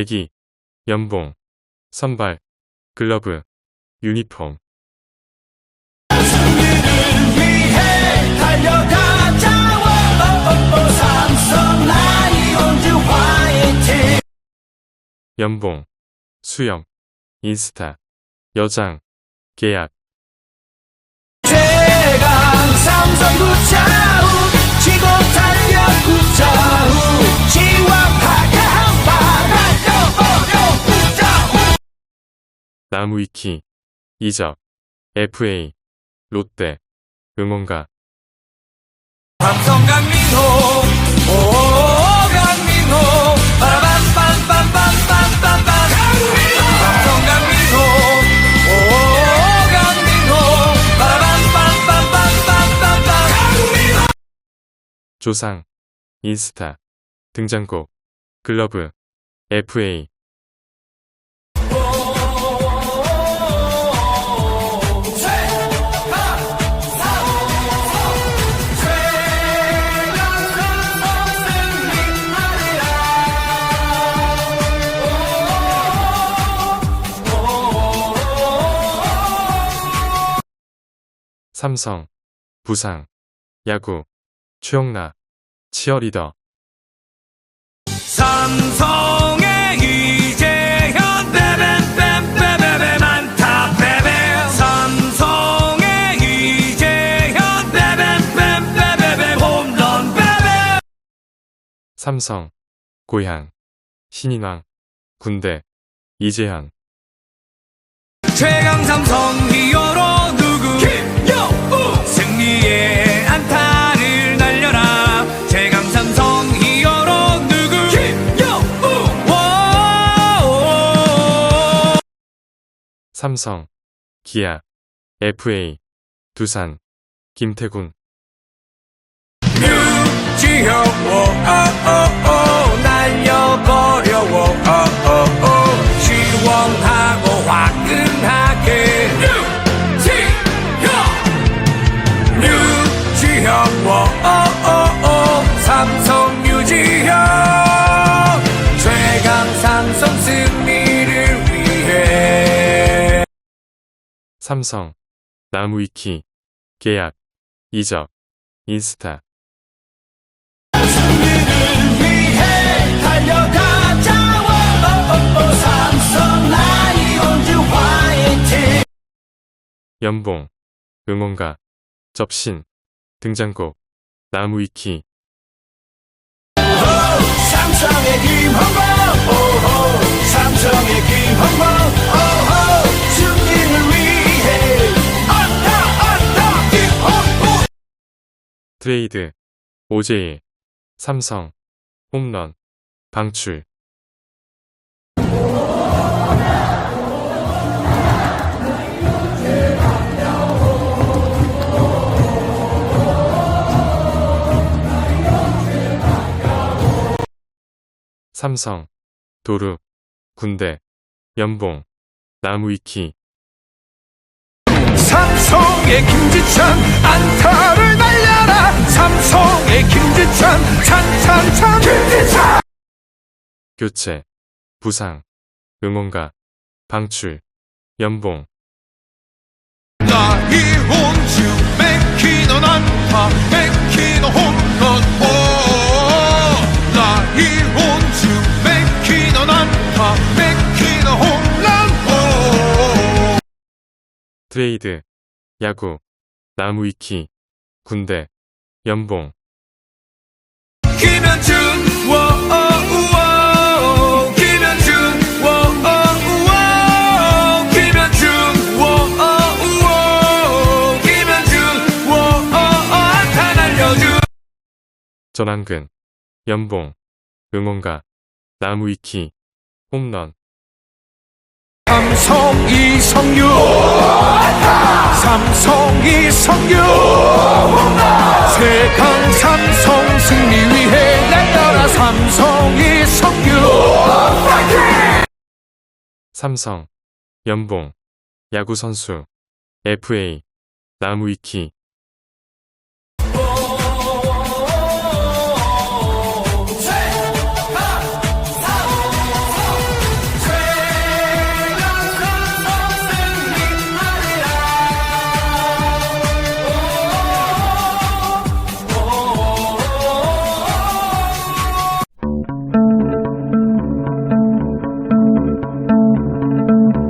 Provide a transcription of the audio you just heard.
애기, 연봉, 선발, 글러브, 유니폼. 연봉, 수염, 인스타, 여장, 계약. 나무위키, 이적, FA, 롯데, 응원가. 삼성 강민호 오 강민호 빠라밤빰빰빰빰빰빰 강민호 삼성 강민호 오 강민호 빠라밤빰빰빰빰빰빰 강민호 조상, 인스타, 등장곡, 글러브, FA. 삼성, 부상, 야구, 최영나, 치어리더. 삼성의 이재현 베베베베베베 많다 베베 삼성의 이재현 베베베베베베 홈런 베베 삼성, 고향, 신인왕, 군대, 이재현. 최강 삼성 누구 승리의 안타를 날려라. 최강 삼성 히어로 누구 김여우! 삼성, 기아, FA, 두산, 김태군. 유지혁 오오오오 날려버 유지혁 오오오오 삼성 유지혁 최강 삼성 승리를 위해. 삼성, 나무위키, 계약, 이적, 인스타. 연봉, 응원가, 접신, 등장곡, 나무위키. 삼성의 김홍범 오호 삼성의 김홍범 오호 승리를 위해 안타 안타 김홍범 트레이드, 오제일, 삼성, 홈런, 방출. 삼성, 도루, 군대, 연봉, 나무위키. 삼성의 김지찬 안타를 날려라 삼성의 김지찬 찬찬찬 김지찬 교체, 부상, 응원가, 방출, 연봉. 나 이혼주 맥키너 안타 맥키너 홈 트레이드, 야구, 나무위키, 군대, 연봉. 김현준 워우워. 김현준 워우워. 김현준 워우워. 김현준 워우 안타 날려준. 전환근, 연봉, 응원가, 나무위키, 홈런. 삼성 이성유. 삼성 이성유. 세강 삼성 승리 위해 날려라 삼성 이성유. 삼성, 연봉, 야구 선수, FA, 나무위키,